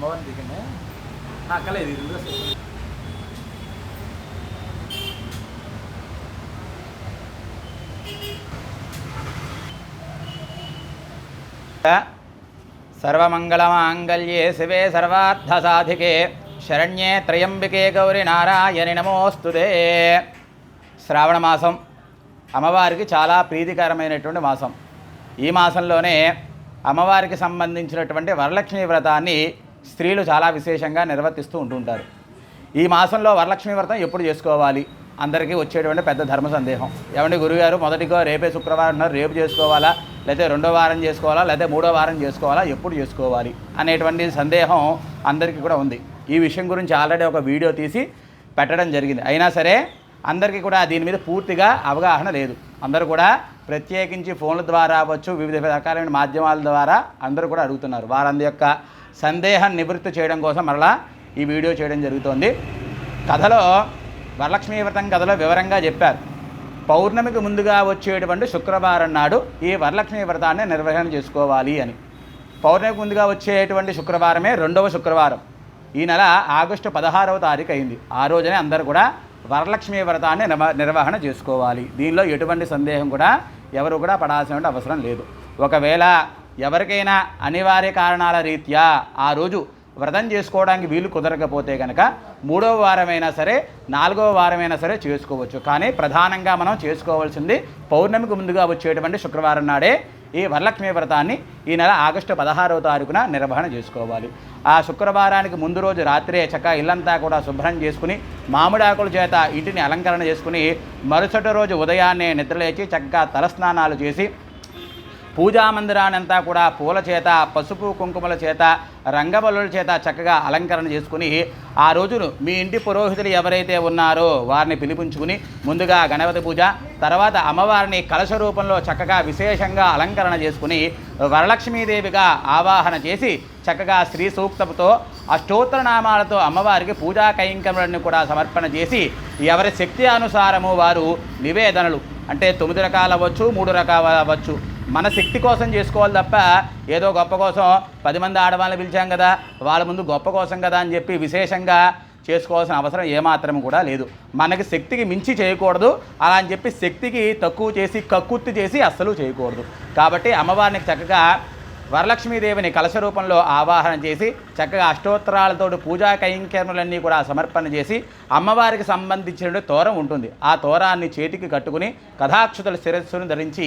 అమ్మవారిని దిగండి అక్కలేదు ఇది సర్వమంగళమాంగళ్యే శివే సర్వార్థసాధికే. శరణ్యే త్రయంబికే గౌరి నారాయణి నమోస్తుదే శ్రావణ మాసం అమ్మవారికి చాలా ప్రీతికరమైనటువంటి మాసం. ఈ మాసంలోనే అమ్మవారికి సంబంధించినటువంటి వరలక్ష్మి వ్రతాన్ని స్త్రీలు చాలా విశేషంగా నిర్వర్తిస్తూ ఉంటుంటారు. ఈ మాసంలో వరలక్ష్మి వ్రతం ఎప్పుడు చేసుకోవాలి? అందరికీ వచ్చేటువంటి పెద్ద ధర్మ సందేహం. ఏమంటే గురుగారు మొదటిగా రేపే శుక్రవారం ఉన్నారు రేపు చేసుకోవాలా? లేకపోతే రెండో వారం చేసుకోవాలా? లేకపోతే మూడో వారం చేసుకోవాలా? ఎప్పుడు చేసుకోవాలి? అనేటువంటి సందేహం అందరికీ కూడా ఉంది. ఈ విషయం గురించి ఆల్రెడీ ఒక వీడియో తీసి పెట్టడం జరిగింది. అయినా సరే అందరికీ కూడా దీని మీద పూర్తిగా అవగాహన లేదు. అందరూ కూడా ప్రత్యేకించి ఫోన్ల ద్వారా అవ్వచ్చు వివిధ రకాలైన మాధ్యమాల ద్వారా అందరూ కూడా అడుగుతున్నారు. వారందరి యొక్క సందేహం నివృత్తి చేయడం కోసం మరలా ఈ వీడియో చేయడం జరుగుతోంది. కథలో వరలక్ష్మీ వ్రతం కథలో వివరంగా చెప్పారు. పౌర్ణమికి ముందుగా వచ్చేటువంటి శుక్రవారం నాడు ఈ వరలక్ష్మీ వ్రతాన్ని నిర్వహణ చేసుకోవాలి అని. పౌర్ణమికి ముందుగా వచ్చేటువంటి శుక్రవారమే రెండవ శుక్రవారం. ఈ నెల ఆగస్టు పదహారవ తారీఖు అయింది. ఆ రోజునే అందరూ కూడా వరలక్ష్మీ వ్రతాన్ని నిర్వహణ చేసుకోవాలి. దీనిలో ఎటువంటి సందేహం కూడా ఎవరు కూడా పడాల్సిన అవసరం లేదు. ఒకవేళ ఎవరికైనా అనివార్య కారణాల రీత్యా ఆ రోజు వ్రతం చేసుకోవడానికి వీలు కుదరకపోతే కనుక మూడవ వారమైనా సరే నాలుగవ వారమైనా సరే చేసుకోవచ్చు. కానీ ప్రధానంగా మనం చేసుకోవాల్సింది పౌర్ణమికి ముందుగా వచ్చేటువంటి శుక్రవారం నాడే ఈ వరలక్ష్మి వ్రతాన్ని ఈ నెల ఆగస్టు పదహారవ తారీఖున నిర్వహణ చేసుకోవాలి. ఆ శుక్రవారానికి ముందు రోజు రాత్రే చక్కగా ఇల్లంతా కూడా శుభ్రం చేసుకుని మామిడాకుల చేత ఇంటిని అలంకరణ చేసుకుని మరుసటి రోజు ఉదయాన్నే నిద్రలేచి చక్కగా తలస్నానాలు చేసి పూజా మందిరానంతా కూడా పూల చేత పసుపు కుంకుమల చేత రంగబలుల చేత చక్కగా అలంకరణ చేసుకుని ఆ రోజును మీ ఇంటి పురోహితులు ఎవరైతే ఉన్నారో వారిని పిలిపించుకుని ముందుగా గణపతి పూజ తర్వాత అమ్మవారిని కలశ రూపంలో చక్కగా విశేషంగా అలంకరణ చేసుకుని వరలక్ష్మీదేవిగా ఆవాహన చేసి చక్కగా శ్రీ సూక్తముతో అష్టోత్తరనామాలతో అమ్మవారికి పూజా కైంకర్యాలను కూడా సమర్పణ చేసి ఎవరి శక్తి అనుసారము వారు నివేదనలు. అంటే తొమ్మిది రకాలు అవ్వచ్చు మూడు రకాలు అవ్వచ్చు మన శక్తి కోసం చేసుకోవాలి తప్ప ఏదో గొప్ప కోసం పది మంది ఆడవాళ్ళని పిలిచాం కదా వాళ్ళ ముందు గొప్ప కోసం కదా అని చెప్పి విశేషంగా చేసుకోవాల్సిన అవసరం ఏమాత్రం కూడా లేదు. మనకి శక్తికి మించి చేయకూడదు. అలా అని చెప్పి శక్తికి తక్కువ చేసి కక్కుర్తి చేసి అస్సలు చేయకూడదు. కాబట్టి అమ్మవారిని చక్కగా వరలక్ష్మీదేవిని కలశ రూపంలో ఆవాహన చేసి చక్కగా అష్టోత్తరాలతో పూజా కైంకర్ములన్నీ కూడా సమర్పణ చేసి అమ్మవారికి సంబంధించిన తోరం ఉంటుంది. ఆ తోరాన్ని చేతికి కట్టుకుని కథాక్షుతుల శిరస్సును ధరించి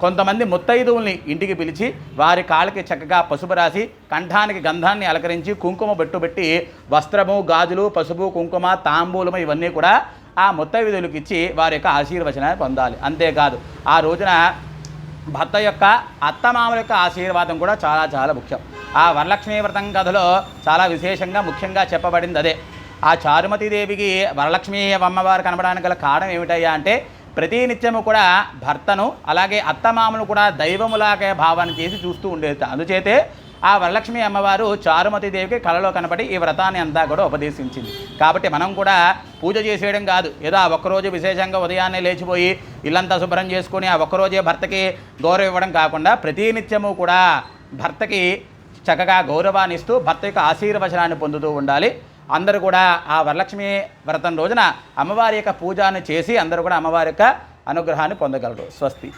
కొంతమంది ముత్తైదువుల్ని ఇంటికి పిలిచి వారి కాళ్ళకి చక్కగా పసుపు రాసి కంఠానికి గంధాన్ని అలంకరించి కుంకుమ పెట్టుబెట్టి వస్త్రము గాజులు పసుపు కుంకుమ తాంబూలము ఇవన్నీ కూడా ఆ ముత్తైదువులకు ఇచ్చి వారి యొక్క ఆశీర్వచనాన్ని పొందాలి. అంతేకాదు ఆ రోజున భర్త యొక్క అత్తమామల యొక్క ఆశీర్వాదం కూడా చాలా చాలా ముఖ్యం. ఆ వరలక్ష్మీ వ్రతం కథలో చాలా విశేషంగా ముఖ్యంగా చెప్పబడింది అదే. ఆ చారుమతీదేవికి వరలక్ష్మీ అమ్మవారు కనబడడానికి గల కారణం ఏమిటయ్యా అంటే ప్రతి నిత్యము కూడా భర్తను అలాగే అత్తమామను కూడా దైవములాగే భావన చేసి చూస్తూ ఉండేది. అందుచేతే ఆ వరలక్ష్మి అమ్మవారు చారుమతి దేవికి కళలో కనపడి ఈ వ్రతాన్ని అంతా కూడా ఉపదేశించింది. కాబట్టి మనం కూడా పూజ చేసేయడం కాదు. ఏదో ఆ ఒక్కరోజు విశేషంగా ఉదయాన్నే లేచిపోయి ఇల్లంతా శుభ్రం చేసుకొని ఆ ఒక్కరోజే భర్తకి గౌరవం ఇవ్వడం కాకుండా ప్రతి నిత్యము కూడా భర్తకి చక్కగా గౌరవాన్ని ఇస్తూ భర్త యొక్క ఆశీర్వచనాన్ని పొందుతూ ఉండాలి. అందరూ కూడా ఆ వరలక్ష్మి వ్రతం రోజున అమ్మవారి యొక్క పూజను చేసి అందరూ కూడా అమ్మవారి యొక్క అనుగ్రహాన్ని పొందగలరు. స్వస్తి.